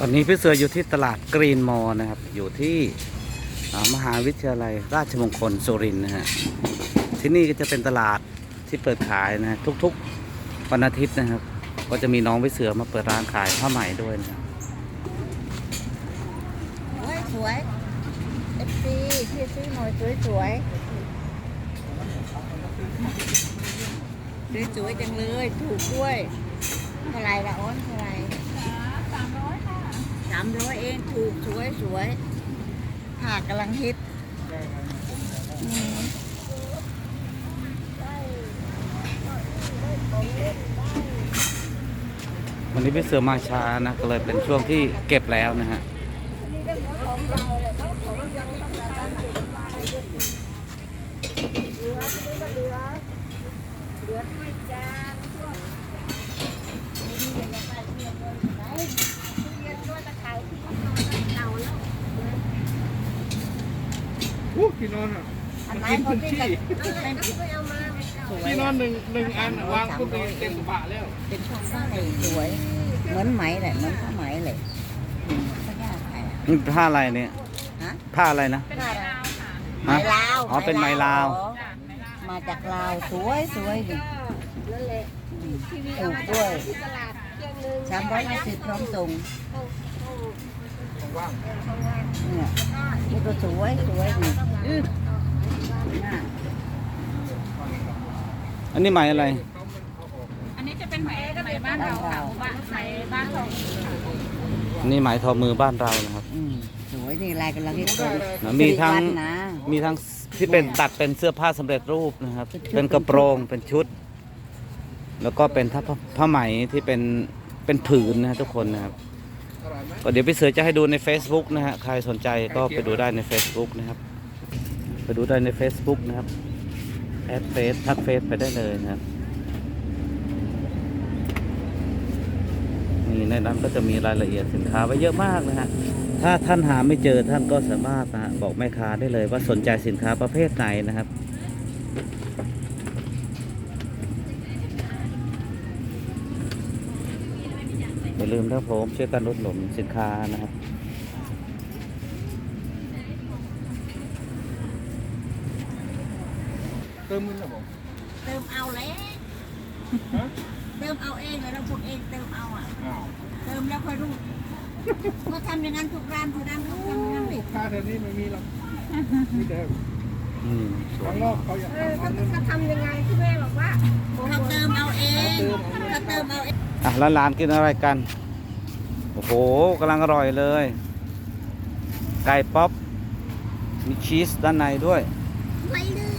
ตอนนี้พี่เสืออยู่ที่ตลาดกรีนมอล์นะครับ อยู่ที่มหาวิทยาลัยราชมงคลสุรินทร์นะฮะที่นี่ก็จะเป็นตลาดที่เปิดขายนะทุกๆวันอาทิตย์นะครับ ก็จะมีน้องพี่เสือมาเปิดร้านขายผ้าไหมด้วยนะครับสวยสวยเอฟซีพี่ซื้อหน่อยสวยสวยสวยจังเลยถูกด้วยเท่าไรละอ้นเท่าไรสามร้อยค่ะสามร้อยเองถูกสวยสวยผ้ากำลังฮิตอืมวันนี้พี่เสือมาช้านะ ก็เลยเป็นช่วงที่เก็บแล้วนะฮะ อู้ที่นอนอะอันไหนกินเขาพื้นที่ที่เป็นสวยที่นอนหนึ่งหนึ่งอันวางปุ๊บเลยเต็มกระบะแล้ว เป็นช่องได้สวย เหมือนไหมแหละเหมือนผ้าไหมเลยอืมผ้ายากไทยอะนี่ผ้าอะไรเนี่ยฮะผ้าอะไรนะเป็นไหมลาวค่ะไหมฮะลาวอ๋อเป็นไหมลาวอ๋อมาจากลาวสวยสวยดิอืมถูกด้วยสามร้อยห้าสิบพร้อมส่ง เนี่ยนี่ก็สวยสวยดิอื้อน่าอันนี้ไหมอะไร อันนี้จะเป็นไหมไหมบ้านเราค่ะบ้านไหมบ้านเราอันนี้ไหมทอมือบ้านเรานะครับอืมสวยนี่ลายกำลังฮิตเลยนะมีทั้งสิริวัฒน์นะ มีทั้งที่เป็นตัดเป็นเสื้อผ้าสำเร็จรูปนะครับ เป็นกระโปรงเป็นชุด แล้วก็เป็นผ้าผ้าไหมที่เป็นเป็นผืนนะฮะทุกคนนะครับ ก็เดี๋ยวพี่เสือจะให้ดูใน Facebook นะฮะ ใครสนใจก็ไปดูได้ใน Facebook นะครับ ไปดูได้ใน Facebook นะครับ แอดเฟซทักเฟซไปได้เลยนะครับ นี่ในนั้นก็จะมีรายละเอียดสินค้าไว้เยอะมากนะฮะ ถ้าท่านหาไม่เจอท่านก็สามารถนะบอกแม่ค้าได้เลยว่าสนใจสินค้าประเภทไหนนะครับ อย่าลืมนะผมช่วยกันลดหลมสินค้านะครับเติมเงินหรอผมเติมเอาแล้วฮะเติมเอาเองเลยเราพวกเองเติมเอาอะอ้าวเติมแล้วค่อยรู้ก็ทำอย่างนั้นทุกร้านทุกร้านเขาทำอย่างนั้นเลยค่าแถวนี้ไม่มีหรอกมีแต่อืมสวยข้างนอกเขาอยากทำอันนึงเขาทำยังไงที่แม่บอกว่าเขาเติมเอาเองเขาเติมเอาเอง อะแล้วร้านกินอะไรกัน โอ้โหกำลังอร่อยเลย ไก่ป๊อป มีชีสด้านในด้วยไม่ดื้อ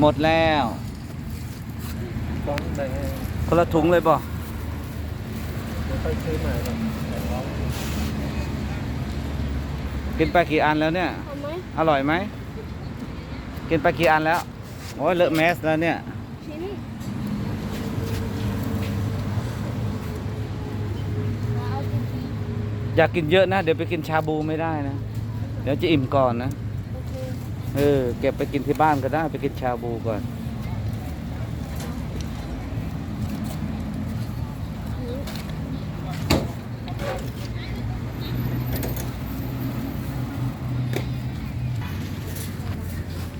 หมดแล้วต้องได้ให้คนละถุงเลยบ่ไม่ค่อยซื้อใหม่หรอกกินไปกี่อันแล้วเนี่ย อร่อยไหม กินไปกี่อันแล้ว โอ้ยเลอะแมสแล้วเนี่ย อยากกินเยอะนะ เดี๋ยวไปกินชาบูไม่ได้นะ เดี๋ยวจะอิ่มก่อนนะ เออ เก็บไปกินที่บ้านก็ได้ ไปกินชาบูก่อน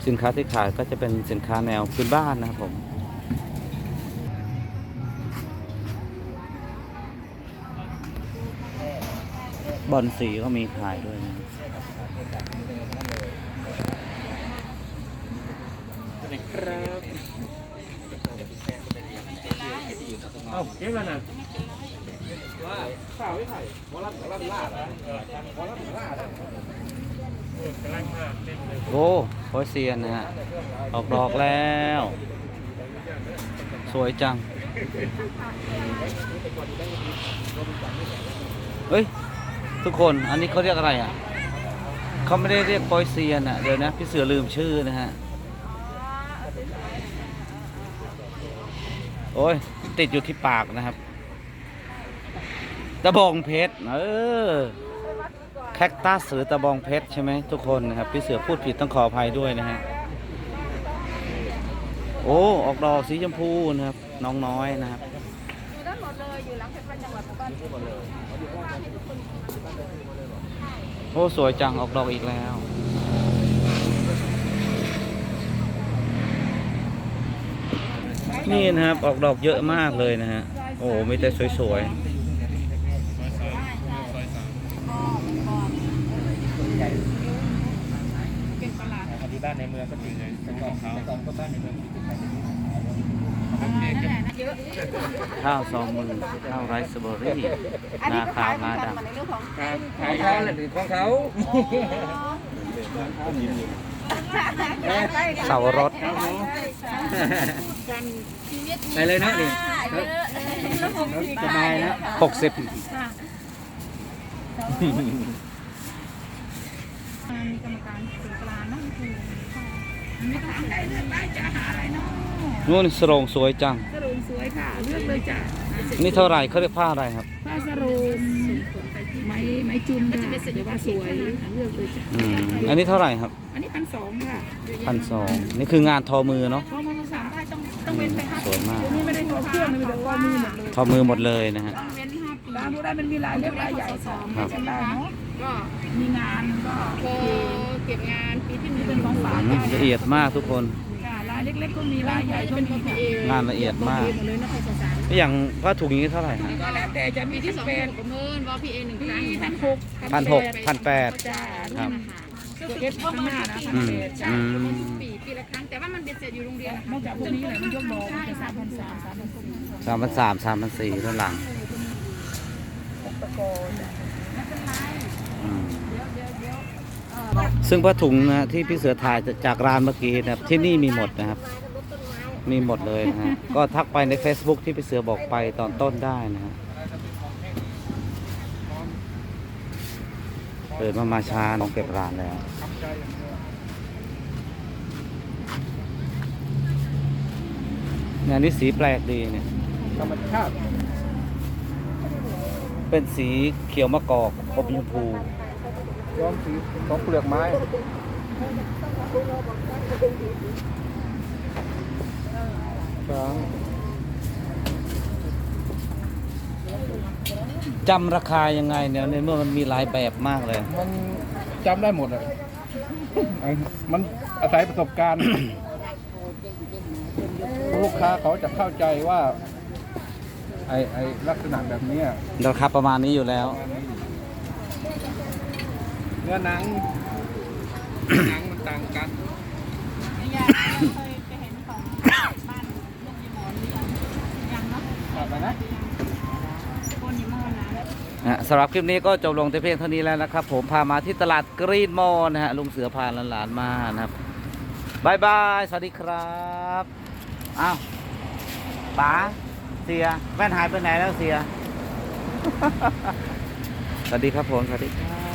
สินค้าที่ขายก็จะเป็นสินค้าแนวพื้นบ้านนะครับผม บอลสีก็มีขายด้วยนะครับเอ้าเก็บแล้วนะข้าวไม่ไผ่วอลลัมวอลลัมล่าเหรอวอลลัมล่าเหรอกำลังมาเต็มเลยโอ้โคเซียนนะฮะ ออกดอกแล้ว สวยจัง เฮ้ย ทุกคนอันนี้เขาเรียกอะไรอะเขาไม่ได้เรียกปอยเซียนอะเดี๋ยวนะพี่เสือลืมชื่อนะฮะโอ้ยติดอยู่ที่ปากนะครับตะบองเพชรเออแคคตัสหรือตะบองเพชรใช่ไหมทุกคนนะครับพี่เสือพูดผิดต้องขออภัยด้วยนะฮะโอ้ออกดอกสีชมพูนะครับน้องน้อยนะครับ อยู่ด้านหมดเลยอยู่หลังเพชรจังหวัดบ้านโอ้สวยจังออกดอกอีกแล้ว นี่นะครับออกดอกเยอะมากเลยนะฮะโอ้มีแต่สวยเป็นตลาดอันนี้บ้านในเมืองก็จริงเลยแต่ก่อนแต่ก่อนก็บ้านในเมือง ข้าวซองมือข้าวไรซ์เบอร์รี่นาคาวนาดในเรื่องของขายเขาเลยของเขาำเสารถไปเลยนะนี่สบายนะหกสิบมีกรรมการถึงกลางนั่นคือไม่ต้องถามได้เลือกได้จะหาอะไรเนาะ นู่นสรงสวยจัง สรุปสวยค่ะเลือกเลยจ้ะนี่เท่าไหร่เขาเรียกผ้าอะไรครับ ผ้าสรุปไม้ไม้จุ่มค่ะเดี๋ยวว่าสวยเลือกเลยจ้ะอืมอันนี้เท่าไหร่ครับ อันนี้พันสองค่ะพันสองนี่คืองานทอมือเนาะเพราะมันสามได้ต้องต้องเว้นไปห้าสวยมากปีนี่ไม่ได้ทอเครื่องเลยเดี๋ยวว่ามือหมดเลยทอมือหมดเลยนะฮะต้องเว้นห้าปีร้านดูได้มันมีลายเล็กลายใหญ่สองครับจำได้เนาะก็มีงานก็เก็บงานปีที่หนึ่งเป็นของฝากอืมละเอียดมากทุกคนค่ะลายเล็กๆก็มีลายใหญ่ก็มีค่ะงานละเอียดมากหมดเลยนะภาษาสารอย่างผ้าถุงอย่างนี้เท่าไหร่ฮะก็แล้วแต่จะมีที่สองประเมินว่าพี่เอหนึ่งครั้งพันหกพันหกพันแปดจ้าครับตัวเอฟข้างหน้านะพันอืมแปดจ้าอืม ปีปีละครั้งแต่ว่ามันเป็นเสร็จอยู่โรงเรียนนอกจากพวกนี้แหละมันยกดอกมันจะสามพันสามสามพันสี่สามพันสามสามพันสี่ด้านหลังอืม ซึ่งผ้าถุงนะที่พี่เสือถ่ายจากร้านเมื่อกี้นะครับที่นี่มีหมดนะครับ มีหมดเลยนะฮะก็ทักไปใน Facebook ที่พี่เสือบอกไปตอนต้นได้นะฮะเปิดมามาช้าน้องเก็บร้านแล้วเนี่ยอันนี้สีแปลกดีเนี่ยธรรมชาติเป็นสีเขียวมะกอกอมชมพู ย้อมสีของเปลือกไม้จำราคายังไงเนี่ยในเมื่อมันมีหลายแบบมากเลย มันจำได้หมดอะไอ้มันอาศัยประสบการณ์ ลูกค้าเขาจะเข้าใจว่า ไอ้ไอ้ลักษณะแบบเนี้ยราคาประมาณนี้อยู่แล้วเนื้อหนังหนังมันต่างกันยายเคยไปเห็นของบ้านลูกยีหมอนหรือยังยังเนาะไปนะโคนยีหมอนนะ นะฮะสำหรับคลิปนี้ก็จบลงแต่เพียงเท่านี้แล้วนะครับ ผมพามาที่ตลาดกรีนมอลล์นะฮะลุงเสือพาหลานๆมานะครับบายบาย สวัสดีครับอ้าวป๋าเสียแว่นหายไปไหนแล้วเสีย สวัสดีครับผม สวัสดีครับ